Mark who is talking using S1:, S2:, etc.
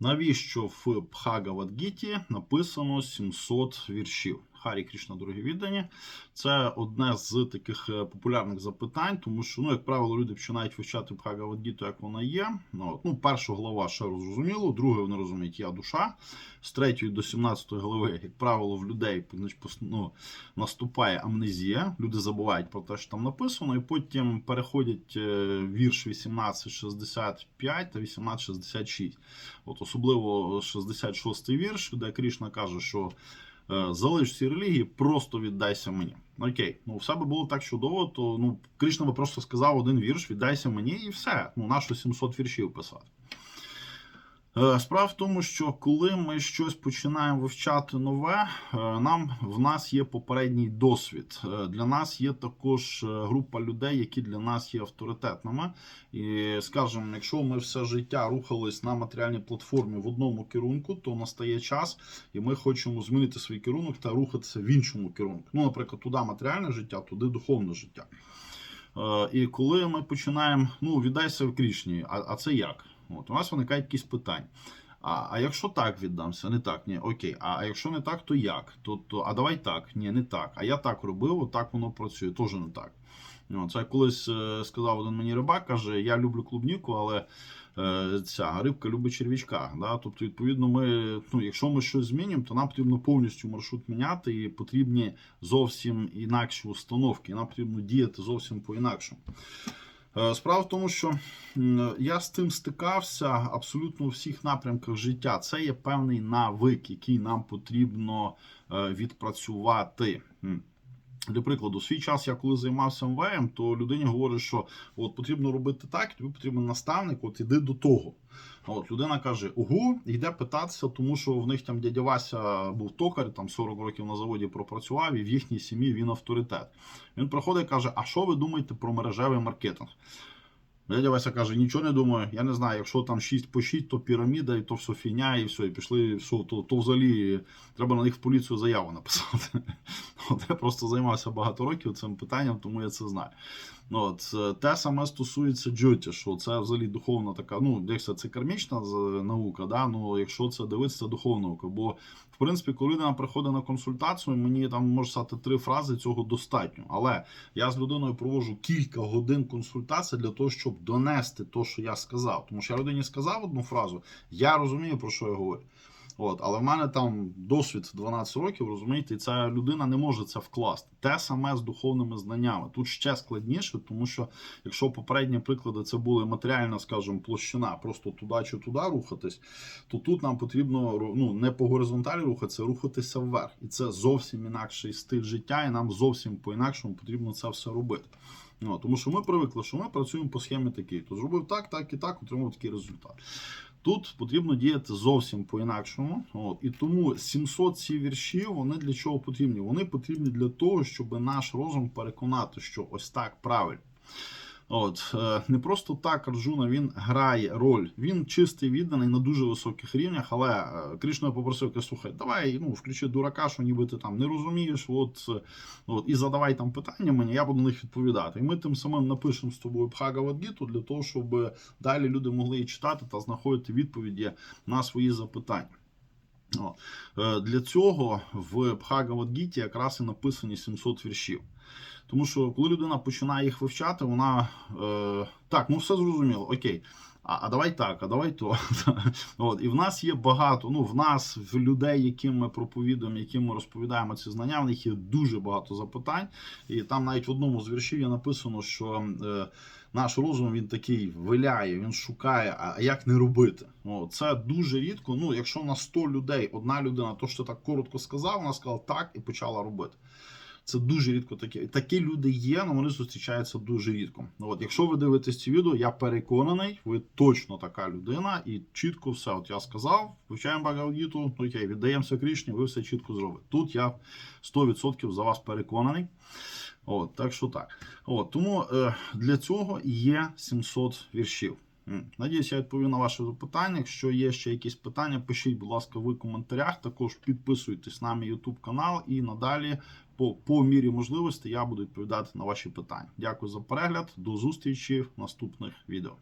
S1: Навіщо в Бхагавадгіті написано 700 віршів? Харі Крішна, дорогі віддані. Це одне з таких е, популярних запитань, тому що, ну, як правило, люди починають вивчати Бхагавадгіту, як вона є. Ну, ну, перша глава ще розуміло, друге вони розуміють я душа. З третьої до 17 глави, як правило, в людей ну, наступає амнезія. Люди забувають про те, що там написано, і потім переходять е, вірш 1865 та 1866. От особливо 66-й вірш, де Крішна каже, що залиш всі релігії, просто віддайся мені. Окей, ну все би було так чудово, то ну Кришна би просто сказав один вірш, віддайся мені, і все. Ну, нащо 700 віршів писати. Е, Справа в тому, що коли ми щось починаємо вивчати нове, е, нам в нас є попередній досвід. Е, Для нас є також група людей, які для нас є авторитетними. І скажімо, якщо ми все життя рухались на матеріальній платформі в одному керунку, то настає час, і ми хочемо змінити свій керунок та рухатися в іншому керунку. Ну, наприклад, туди матеріальне життя, туди духовне життя. І коли ми починаємо, ну, віддайся в Крішні, а, а це як? От, у нас виникають якісь питання. А, а якщо так віддамся, не так, ні, окей. А, а якщо не так, то як? То, то, а давай так, ні, не так. А я так робив, отак воно працює, теж не так. Ну, це колись е, сказав один мені рибак, каже: я люблю клубніку, але е, ця рибка любить черв'ячка. Да? Тобто, відповідно, ми, ну, якщо ми щось змінюємо, то нам потрібно повністю маршрут міняти і потрібні зовсім інакші установки. І нам потрібно діяти зовсім по-інакшому. Е, Справа в тому, що я з тим стикався абсолютно у всіх напрямках життя. Це є певний навик, який нам потрібно е, відпрацювати. Для прикладу, свій час я коли займався МВМ, то людині говорить, що от потрібно робити так, тобі потрібен наставник, от іди до того. От людина каже: угу, йде питатися, тому що в них там дядя Вася був токар, там 40 років на заводі пропрацював, і в їхній сім'ї він авторитет. Він приходить і каже: А що ви думаєте про мережевий маркетинг? Дядя Вася каже, нічого не думаю. Я не знаю, якщо там 6 по 6, то піраміда, і то все фігня, і все, і пішли, все, то, то взагалі треба на них в поліцію заяву написати. От я просто займався багато років цим питанням, тому я це знаю. Ну, от, е, те саме стосується джоті, що це взагалі духовна така, ну, як це, кармічна наука, да? ну, якщо це дивитися, це духовна наука. Бо, в принципі, коли людина приходить на консультацію, мені там може стати три фрази, цього достатньо. Але я з людиною проводжу кілька годин консультацій для того, щоб донести те, що я сказав. Тому що я людині сказав одну фразу, я розумію, про що я говорю. От, але в мене там досвід 12 років, розумієте, і ця людина не може це вкласти. Те саме з духовними знаннями. Тут ще складніше, тому що якщо попередні приклади це були матеріальна, скажімо, площина, просто туди чи туди рухатись, то тут нам потрібно ну, не по горизонталі рухатися, а рухатися вверх. І це зовсім інакший стиль життя, і нам зовсім по-інакшому потрібно це все робити. Ну, тому що ми привикли, що ми працюємо по схемі такій. То зробив так, так і так, отримав такий результат. Тут потрібно діяти зовсім по-інакшому. І тому 700 ці віршів вони для чого потрібні? Вони потрібні для того, щоб наш розум переконати, що ось так правильно. От е, не просто так Арджуна він грає роль. Він чистий відданий на дуже високих рівнях, але е, Кришна попросив, каже, слухай, давай ну, включи дурака, що ніби ти там не розумієш. От, е, от і задавай там питання мені, я буду на них відповідати. І ми тим самим напишемо з тобою Бхагавадгіту для того, щоб далі люди могли її читати та знаходити відповіді на свої запитання. Для цього в Бхагавадгіті якраз і написані 700 віршів. Тому що коли людина починає їх вивчати, вона е, так, ну все зрозуміло, окей. А, а давай так, а давай то. От, і в нас є багато. Ну, в нас, в людей, яким ми проповідуємо, яким ми розповідаємо ці знання, в них є дуже багато запитань. І там навіть в одному з віршів є написано, що е, наш розум він такий виляє, він шукає, а як не робити. О, це дуже рідко. Ну, якщо на 100 людей одна людина, то що так коротко сказав, вона сказала так і почала робити. Це дуже рідко таке. Такі люди є, але вони зустрічаються дуже рідко. От, якщо ви дивитесь ці відео, я переконаний, ви точно така людина, і чітко все. От я сказав, вивчаємо Багавдіту, окей, віддаємося Крішні, ви все чітко зробите. Тут я 100% за вас переконаний. От, так що так. От, тому е, для цього є 700 віршів. Надіюсь, я відповів на ваші запитання. Якщо є ще якісь питання, пишіть, будь ласка, в коментарях. Також підписуйтесь на мій YouTube канал і надалі, по, по мірі можливості, я буду відповідати на ваші питання. Дякую за перегляд. До зустрічі в наступних відео.